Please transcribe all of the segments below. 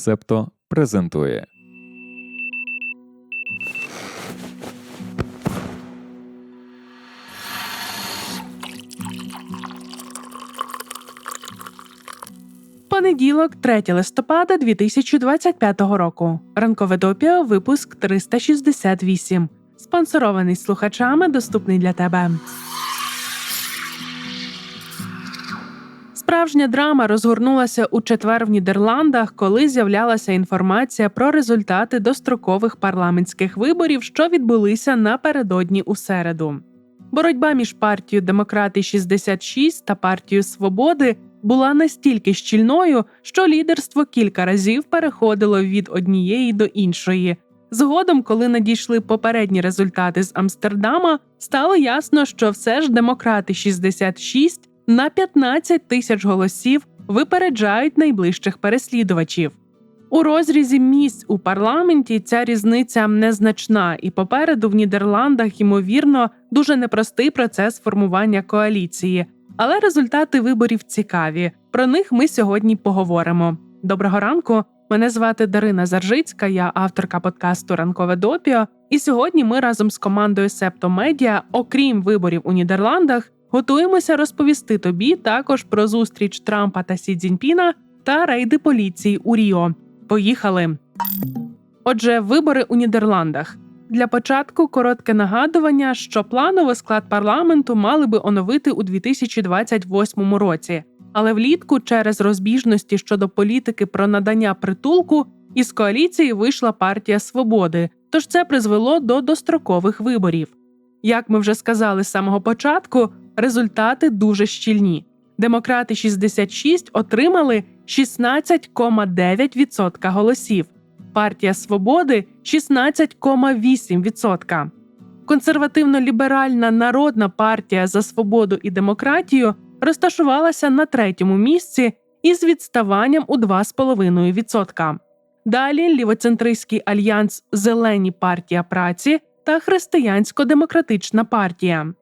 Септо презентує. Понеділок, 3 листопада 2025 року. Ранкове допіо, випуск 368. Спонсорований слухачами, доступний для тебе. Справжня драма розгорнулася у четвер в Нідерландах, коли з'являлася інформація про результати дострокових парламентських виборів, що відбулися напередодні у середу. Боротьба між партією Демократи 66 та партією Свободи була настільки щільною, що лідерство кілька разів переходило від однієї до іншої. Згодом, коли надійшли попередні результати з Амстердама, стало ясно, що все ж демократи 66 на 15 тисяч голосів випереджають найближчих переслідувачів. У розрізі місць у парламенті ця різниця незначна, і попереду в Нідерландах, ймовірно, дуже непростий процес формування коаліції. Але результати виборів цікаві. Про них ми сьогодні поговоримо. Доброго ранку! Мене звати Дарина Заржицька, я авторка подкасту Ранкове допіо. І сьогодні ми разом з командою Септо Медіа, окрім виборів у Нідерландах, готуємося розповісти тобі також про зустріч Трампа та Сі Цзіньпіна та рейди поліції у Ріо. Поїхали. Отже, вибори у Нідерландах. Для початку коротке нагадування, що планово склад парламенту мали би оновити у 2028 році, але влітку через розбіжності щодо політики про надання притулку із коаліції вийшла партія свободи, тож це призвело до дострокових виборів. Як ми вже сказали з самого початку, результати дуже щільні. Демократи 66 отримали 16,9% голосів. Партія Свободи 16,8%. Консервативно-ліберальна народна партія за свободу і демократію розташувалася на третьому місці із відставанням у 2,5%. Далі лівоцентристський альянс Зелені партія праці та Християнсько-демократична партія.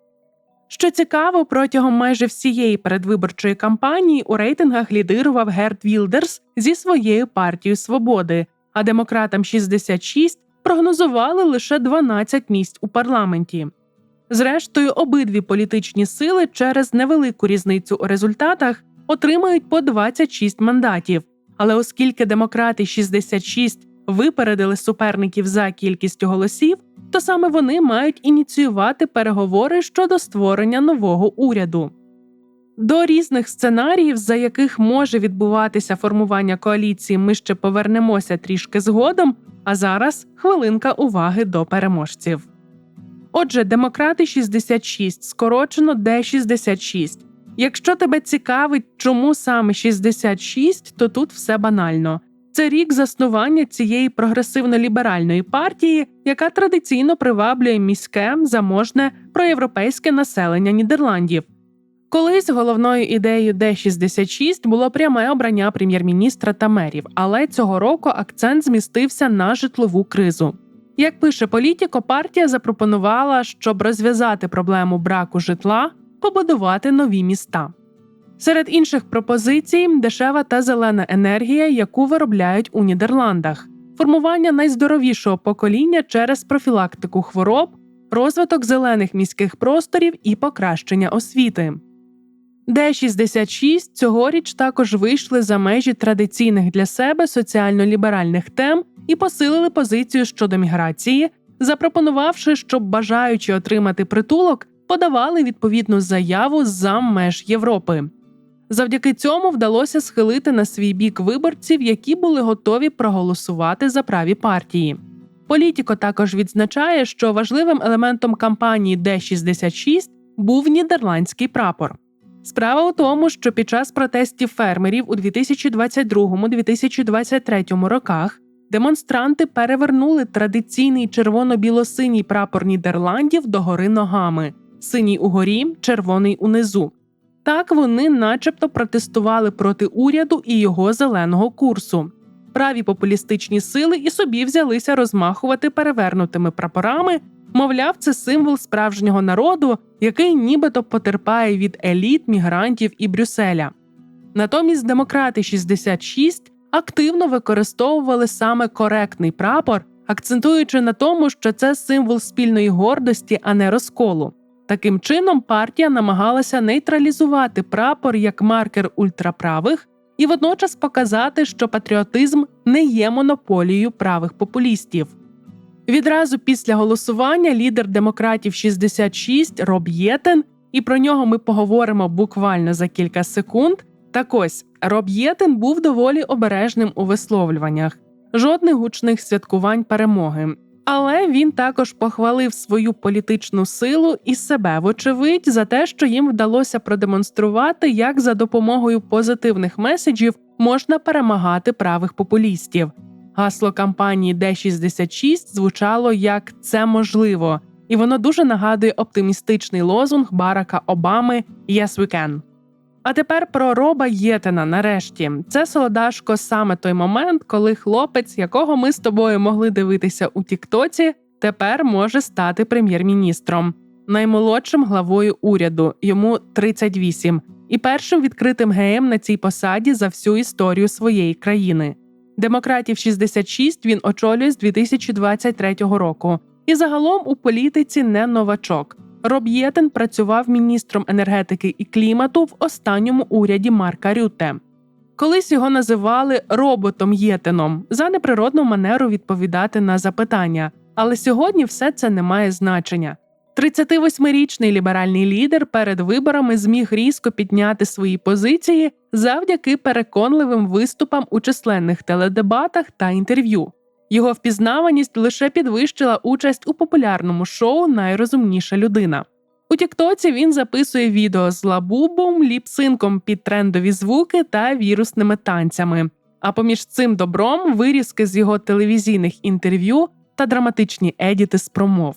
Що цікаво, протягом майже всієї передвиборчої кампанії у рейтингах лідирував Герт Вілдерс зі своєю партією свободи, а демократам 66 прогнозували лише 12 місць у парламенті. Зрештою, обидві політичні сили через невелику різницю у результатах отримають по 26 мандатів. Але оскільки демократи 66 випередили суперників за кількістю голосів, то саме вони мають ініціювати переговори щодо створення нового уряду. До різних сценаріїв, за яких може відбуватися формування коаліції, ми ще повернемося трішки згодом. А зараз хвилинка уваги до переможців. Отже, демократи 66, скорочено Д66. Якщо тебе цікавить, чому саме 66, то тут все банально. Це рік заснування цієї прогресивно-ліберальної партії, яка традиційно приваблює міське, заможне проєвропейське населення Нідерландів. Колись головною ідеєю Д66 було пряме обрання прем'єр-міністра та мерів, але цього року акцент змістився на житлову кризу. Як пише Політіко, партія запропонувала, щоб розв'язати проблему браку житла, побудувати нові міста. Серед інших пропозицій дешева та зелена енергія, яку виробляють у Нідерландах, формування найздоровішого покоління через профілактику хвороб, розвиток зелених міських просторів і покращення освіти. Д-66 цьогоріч також вийшли за межі традиційних для себе соціально-ліберальних тем і посилили позицію щодо міграції, запропонувавши, щоб бажаючи отримати притулок, подавали відповідну заяву за меж Європи. Завдяки цьому вдалося схилити на свій бік виборців, які були готові проголосувати за праві партії. Політіко також відзначає, що важливим елементом кампанії Д-66 був нідерландський прапор. Справа у тому, що під час протестів фермерів у 2022-2023 роках демонстранти перевернули традиційний червоно-біло-синій прапор Нідерландів догори ногами, синій угорі, червоний унизу. Так вони, начебто, протестували проти уряду і його зеленого курсу. Праві популістичні сили і собі взялися розмахувати перевернутими прапорами. Мовляв, це символ справжнього народу, який нібито потерпає від еліт, мігрантів і Брюсселя. Натомість демократи 66 активно використовували саме коректний прапор, акцентуючи на тому, що це символ спільної гордості, а не розколу. Таким чином, партія намагалася нейтралізувати прапор як маркер ультраправих і водночас показати, що патріотизм не є монополією правих популістів. Відразу після голосування лідер демократів 66 Роб Єтен, і про нього ми поговоримо буквально за кілька секунд. Так ось Роб Єтен був доволі обережним у висловлюваннях, жодних гучних святкувань перемоги. Але він також похвалив свою політичну силу і себе, вочевидь, за те, що їм вдалося продемонструвати, як за допомогою позитивних меседжів можна перемагати правих популістів. Гасло кампанії Д-66 звучало як це можливо, і воно дуже нагадує оптимістичний лозунг Барака Обами «Yes, we can». А тепер про Роба Єтена. Нарешті це солодашко саме той момент, коли хлопець, якого ми з тобою могли дивитися у Тіктоці, тепер може стати прем'єр-міністром, наймолодшим главою уряду, йому 38, і першим відкритим геєм на цій посаді за всю історію своєї країни. Демократів 66 він очолює з 2023 року, і загалом у політиці не новачок. Роб Єтен працював міністром енергетики і клімату в останньому уряді Марка Рюте. Колись його називали роботом Єтеном за неприродну манеру відповідати на запитання, але сьогодні все це не має значення. 38-річний ліберальний лідер перед виборами зміг різко підняти свої позиції завдяки переконливим виступам у численних теледебатах та інтерв'ю. Його впізнаваність лише підвищила участь у популярному шоу Найрозумніша людина. У Тіктоці він записує відео з лабубом, ліпсинком під трендові звуки та вірусними танцями. А поміж цим добром вирізки з його телевізійних інтерв'ю та драматичні едіти з промов.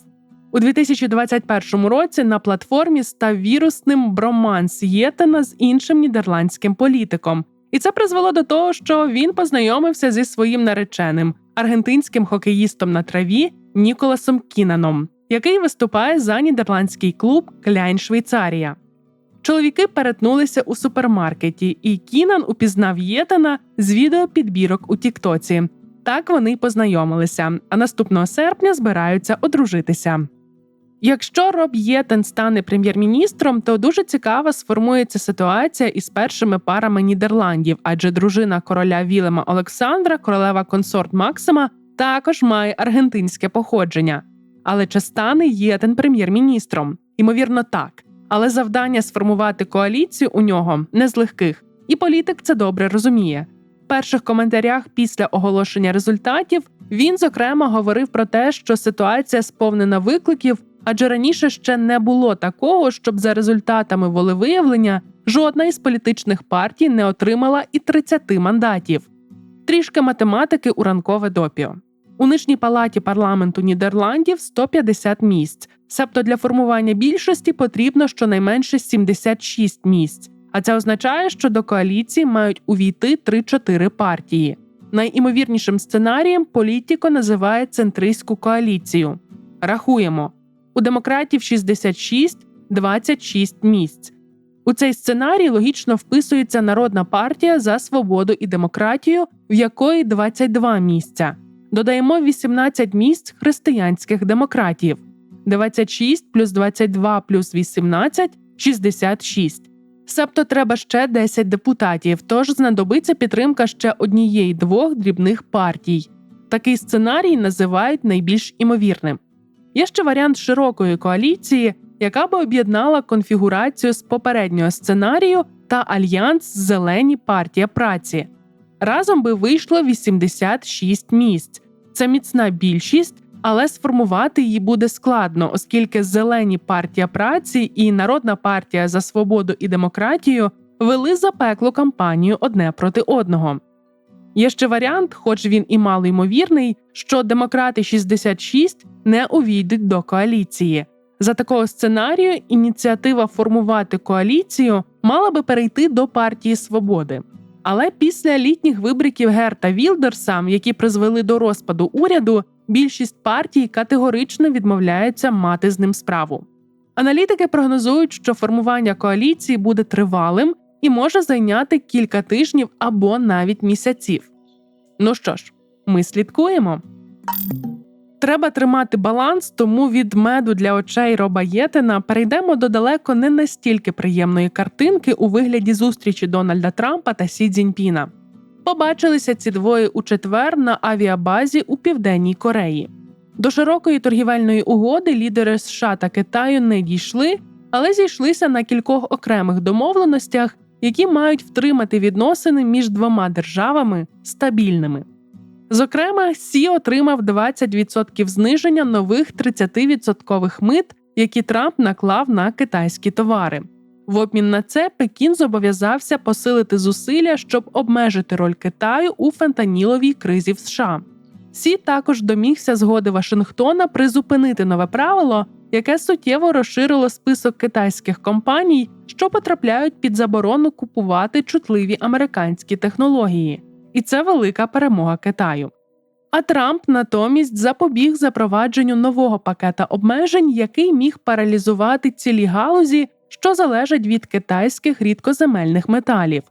У 2021 році на платформі став вірусним броманс Єтена з іншим нідерландським політиком, і це призвело до того, що він познайомився зі своїм нареченим аргентинським хокеїстом на траві Ніколасом Кінаном, який виступає за нідерландський клуб Кляйн Швейцарія. Чоловіки перетнулися у супермаркеті, і Кінан упізнав Єтана з відео підбірок у Тіктоці. Так вони познайомилися, а наступного серпня збираються одружитися. Якщо Роб Єтен стане прем'єр-міністром, то дуже цікаво сформується ситуація із першими парами Нідерландів, адже дружина короля Вілема Олександра, королева консорт Максима, також має аргентинське походження. Але чи стане Єтен прем'єр-міністром? Ймовірно, так. Але завдання сформувати коаліцію у нього не з легких, і політик це добре розуміє. В перших коментарях після оголошення результатів він зокрема говорив про те, що ситуація сповнена викликів. Адже раніше ще не було такого, щоб за результатами волевиявлення жодна із політичних партій не отримала і 30 мандатів. Трішки математики у ранкове допіо. У нижній палаті парламенту Нідерландів 150 місць, себто для формування більшості потрібно щонайменше 76 місць. А це означає, що до коаліції мають увійти 3-4 партії. Найімовірнішим сценарієм політико називає центристську коаліцію. Рахуємо. У демократів 66 – 26 місць. У цей сценарій логічно вписується Народна партія за свободу і демократію, в якої 22 місця. Додаємо 18 місць християнських демократів, 26 плюс 22 плюс 18 – 66. Себто треба ще 10 депутатів, тож знадобиться підтримка ще однієї двох дрібних партій. Такий сценарій називають найбільш імовірним. Є ще варіант широкої коаліції, яка би об'єднала конфігурацію з попереднього сценарію та альянс Зелені партія праці. Разом би вийшло 86 місць. Це міцна більшість, але сформувати її буде складно, оскільки Зелені партія праці і Народна партія за свободу і демократію вели запеклу кампанію одне проти одного. Є ще варіант, хоч він і малоймовірний, що демократи 66 не увійдуть до коаліції. За такого сценарію ініціатива формувати коаліцію мала би перейти до партії свободи. Але після літніх вибриків Герта Вілдерса, які призвели до розпаду уряду, більшість партій категорично відмовляються мати з ним справу. Аналітики прогнозують, що формування коаліції буде тривалим і може зайняти кілька тижнів або навіть місяців. Ну що ж, ми слідкуємо. Треба тримати баланс, тому від меду для очей Роба Єтена перейдемо до далеко не настільки приємної картинки у вигляді зустрічі Дональда Трампа та Сі Цзіньпіна. Побачилися ці двоє у четвер на авіабазі у Південній Кореї. До широкої торгівельної угоди лідери США та Китаю не дійшли, але зійшлися на кількох окремих домовленостях, які мають втримати відносини між двома державами стабільними. Зокрема, Сі отримав 20% зниження нових 30% мит, які Трамп наклав на китайські товари. В обмін на це Пекін зобов'язався посилити зусилля, щоб обмежити роль Китаю у фентаніловій кризі в США. Сі також домігся згоди Вашингтона призупинити нове правило, яке суттєво розширило список китайських компаній, що потрапляють під заборону купувати чутливі американські технології, і це велика перемога Китаю. А Трамп натомість запобіг запровадженню нового пакета обмежень, який міг паралізувати цілі галузі, що залежать від китайських рідкоземельних металів.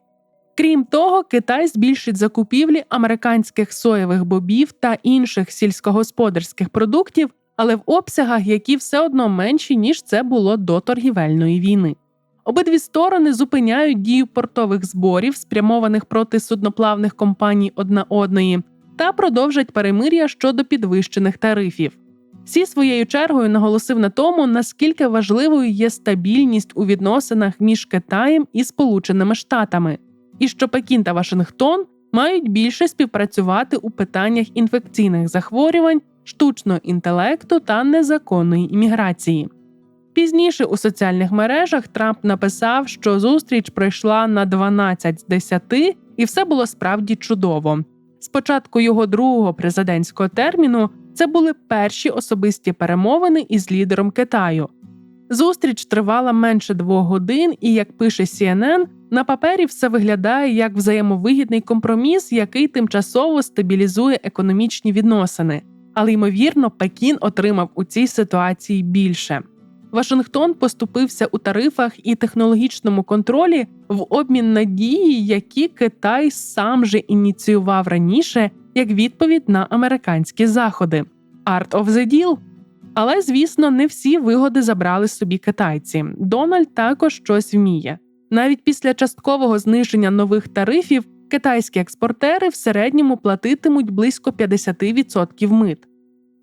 Крім того, Китай збільшить закупівлі американських соєвих бобів та інших сільськогосподарських продуктів, але в обсягах, які все одно менші ніж це було до торгівельної війни. Обидві сторони зупиняють дію портових зборів, спрямованих проти судноплавних компаній одна одної, та продовжать перемир'я щодо підвищених тарифів. Сі своєю чергою наголосив на тому, наскільки важливою є стабільність у відносинах між Китаєм і Сполученими Штатами, і що Пекін та Вашингтон мають більше співпрацювати у питаннях інфекційних захворювань, штучного інтелекту та незаконної імміграції. Пізніше у соціальних мережах Трамп написав, що зустріч пройшла на 12 з 10, і все було справді чудово. Спочатку його другого президентського терміну це були перші особисті перемовини із лідером Китаю. Зустріч тривала менше двох годин, і, як пише CNN, на папері все виглядає як взаємовигідний компроміс, який тимчасово стабілізує економічні відносини. Але ймовірно, Пекін отримав у цій ситуації більше. Вашингтон поступився у тарифах і технологічному контролі в обмін на дії, які Китай сам же ініціював раніше як відповідь на американські заходи. Art of the deal. Але звісно, не всі вигоди забрали собі китайці. Дональд також щось вміє. Навіть після часткового зниження нових тарифів китайські експортери в середньому платитимуть близько 50% мит.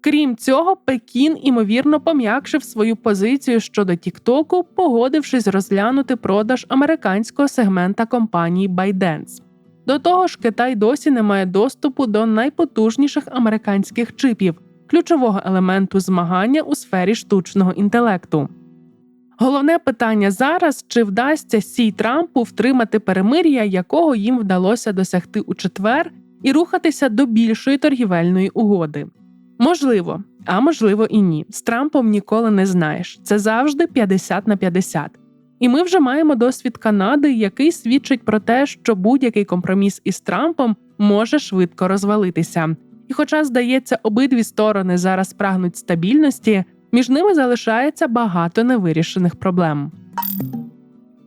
Крім цього, Пекін імовірно пом'якшив свою позицію щодо Тіктоку, погодившись розглянути продаж американського сегмента компанії ByteDance. До того ж, Китай досі не має доступу до найпотужніших американських чипів, ключового елементу змагання у сфері штучного інтелекту. Головне питання зараз: чи вдасться Сій Трампу втримати перемир'я, якого їм вдалося досягти у четвер, і рухатися до більшої торгівельної угоди. Можливо, а можливо і ні. З Трампом ніколи не знаєш. Це завжди 50 на 50. І ми вже маємо досвід Канади, який свідчить про те, що будь-який компроміс із Трампом може швидко розвалитися. І, хоча, здається, обидві сторони зараз прагнуть стабільності, між ними залишається багато невирішених проблем.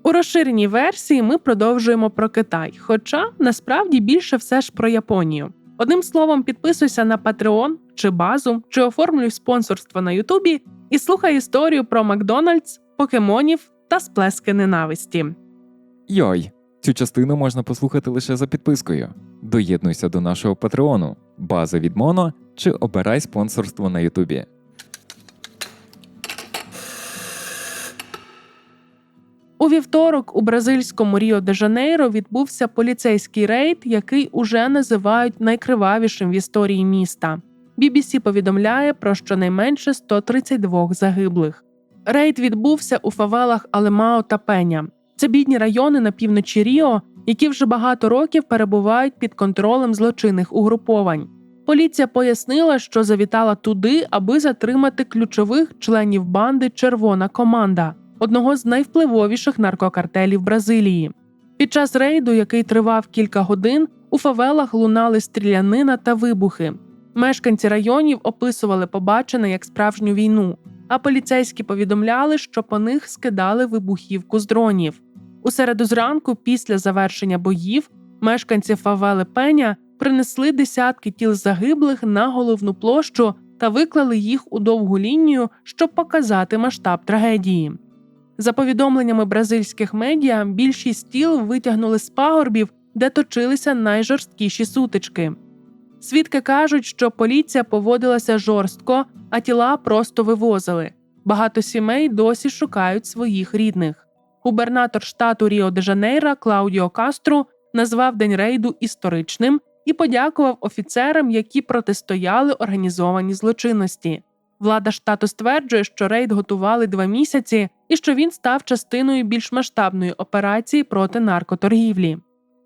У розширеній версії ми продовжуємо про Китай, хоча насправді більше все ж про Японію. Одним словом, підписуйся на Patreon чи базу, чи оформлюй спонсорство на Ютубі і слухай історію про Макдональдс, покемонів та сплески ненависті. Йой, цю частину можна послухати лише за підпискою. Доєднуйся до нашого патреону, база від Моно чи обирай спонсорство на Ютубі. У вівторок у бразильському Ріо де Жанейро відбувся поліцейський рейд, який уже називають найкривавішим в історії міста. BBC повідомляє про щонайменше 132 загиблих. Рейд відбувся у фавелах Алемао та Пеня. Це бідні райони на півночі Ріо, які вже багато років перебувають під контролем злочинних угруповань. Поліція пояснила, що завітала туди, аби затримати ключових членів банди Червона команда, одного з найвпливовіших наркокартелів Бразилії. Під час рейду, який тривав кілька годин, у фавелах лунали стрілянина та вибухи. Мешканці районів описували побачене як справжню війну, а поліцейські повідомляли, що по них скидали вибухівку з дронів. У середу зранку, після завершення боїв, мешканці фавели Пеня принесли десятки тіл загиблих на головну площу та виклали їх у довгу лінію, щоб показати масштаб трагедії. За повідомленнями бразильських медіа, більшість тіл витягнули з пагорбів, де точилися найжорсткіші сутички. Свідки кажуть, що поліція поводилася жорстко, а тіла просто вивозили. Багато сімей досі шукають своїх рідних. Губернатор штату Ріо де Жанейра Клаудіо Кастру назвав день рейду історичним і подякував офіцерам, які протистояли організованій злочинності. Влада штату стверджує, що рейд готували два місяці і що він став частиною більш масштабної операції проти наркоторгівлі.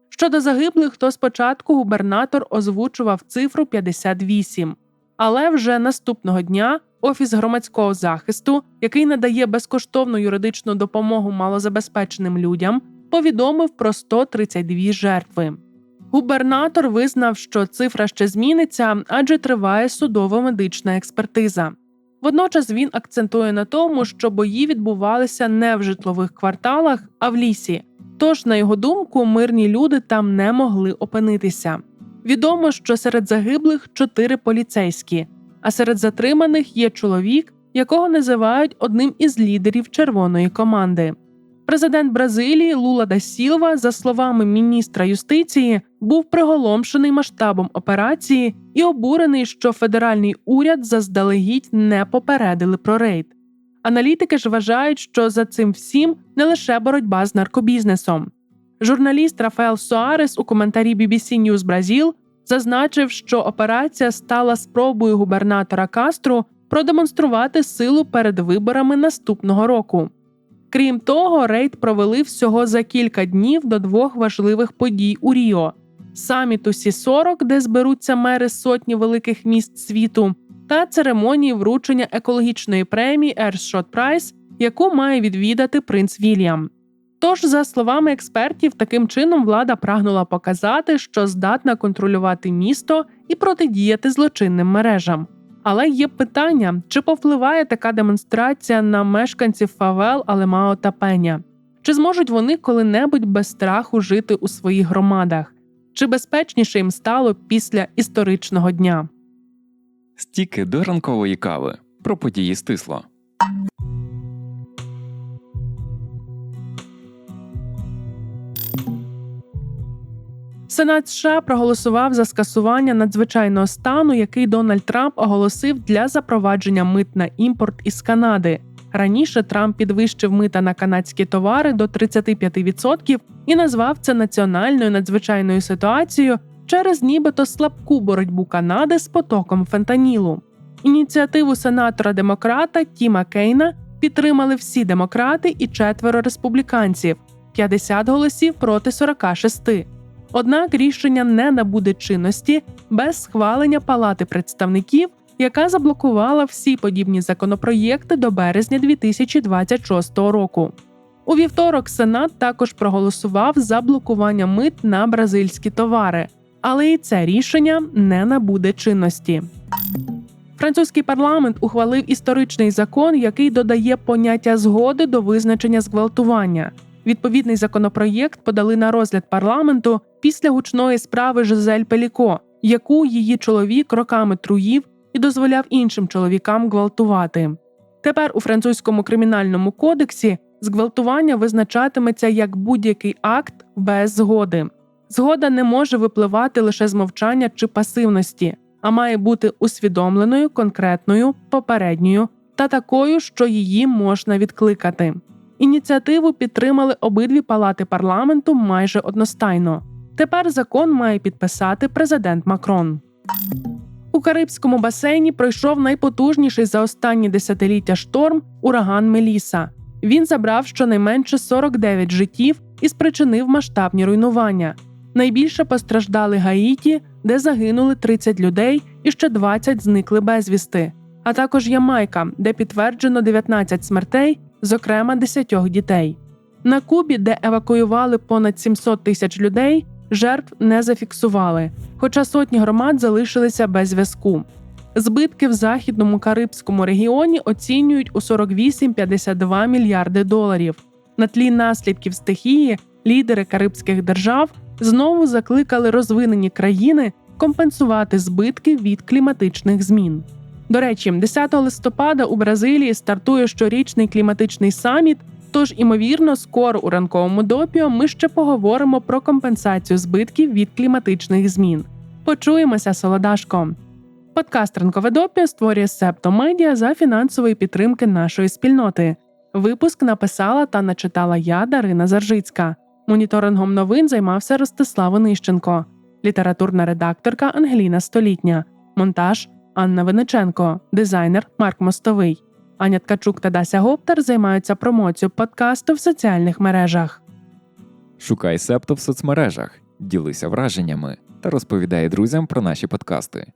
Щодо загиблих, то спочатку губернатор озвучував цифру 58, але вже наступного дня Офіс громадського захисту, який надає безкоштовну юридичну допомогу малозабезпеченим людям, повідомив про 132 жертви. Губернатор визнав, що цифра ще зміниться, адже триває судово-медична експертиза. Водночас він акцентує на тому, що бої відбувалися не в житлових кварталах, а в лісі. Тож, на його думку, мирні люди там не могли опинитися. Відомо, що серед загиблих чотири поліцейські, а серед затриманих є чоловік, якого називають одним із лідерів червоної команди. Президент Бразилії Лула да Сілва, за словами міністра юстиції, був приголомшений масштабом операції і обурений, що федеральний уряд заздалегідь не попередили про рейд. Аналітики ж вважають, що за цим всім не лише боротьба з наркобізнесом. Журналіст Рафаел Суарес у коментарі BBC News Brazil зазначив, що операція стала спробою губернатора Кастру продемонструвати силу перед виборами наступного року. Крім того, рейд провели всього за кілька днів до двох важливих подій у Ріо: саміту Сі 40 де зберуться мери сотні великих міст світу, та церемонії вручення екологічної премії Earthshot Prize, яку має відвідати принц Вільям. Тож, за словами експертів, таким чином влада прагнула показати, що здатна контролювати місто і протидіяти злочинним мережам. Але є питання, чи повпливає така демонстрація на мешканців Фавел, Алемао та Пеня? Чи зможуть вони коли-небудь без страху жити у своїх громадах? Чи безпечніше їм стало після історичного дня? Стіки до ранкової кави про події стисло. Сенат США проголосував за скасування надзвичайного стану, який Дональд Трамп оголосив для запровадження мит на імпорт із Канади. Раніше Трамп підвищив мита на канадські товари до 35% і назвав це національною надзвичайною ситуацією через нібито слабку боротьбу Канади з потоком фентанілу. Ініціативу сенатора демократа Тіма Кейна підтримали всі демократи і четверо республіканців 50 голосів проти 46. Однак рішення не набуде чинності без схвалення Палати представників, яка заблокувала всі подібні законопроєкти до березня 2026 року. У вівторок Сенат також проголосував за блокування мит на бразильські товари, але і це рішення не набуде чинності. Французький парламент ухвалив історичний закон, який додає поняття згоди до визначення зґвалтування. Відповідний законопроєкт подали на розгляд парламенту після гучної справи Жизель Пеліко, яку її чоловік роками труїв і дозволяв іншим чоловікам гвалтувати. Тепер у французькому кримінальному кодексі зґвалтування визначатиметься як будь-який акт без згоди. Згода не може випливати лише з мовчання чи пасивності, а має бути усвідомленою, конкретною, попередньою та такою, що її можна відкликати. Ініціативу підтримали обидві палати парламенту майже одностайно. Тепер закон має підписати президент Макрон. У Карибському басейні пройшов найпотужніший за останні десятиліття шторм ураган Меліса. Він забрав щонайменше 49 життів і спричинив масштабні руйнування. Найбільше постраждали Гаїті, де загинули 30 людей і ще 20 зникли безвісти, а також Ямайка, де підтверджено 19 смертей, зокрема 10 дітей. На Кубі, де евакуювали понад 700 тисяч людей, жертв не зафіксували, хоча сотні громад залишилися без зв'язку. Збитки в західному карибському регіоні оцінюють у 48-52 мільярди доларів. На тлі наслідків стихії лідери карибських держав знову закликали розвинені країни компенсувати збитки від кліматичних змін. До речі, 10 листопада у Бразилії стартує щорічний кліматичний саміт. Тож, імовірно, скоро у ранковому допіо ми ще поговоримо про компенсацію збитків від кліматичних змін. Почуємося, солодашко! Подкаст Ранкове допіо створює Септо Медіа за фінансової підтримки нашої спільноти. Випуск написала та начитала я, Дарина Заржицька. Моніторингом новин займався Ростислав Онищенко, літературна редакторка Ангеліна Столітня, монтаж Анна Виниченко, дизайнер Марк Мостовий. Аня Ткачук та Дася Гоптер займаються промоцією подкасту в соціальних мережах. Шукай Септо в соцмережах, ділися враженнями та розповідай друзям про наші подкасти.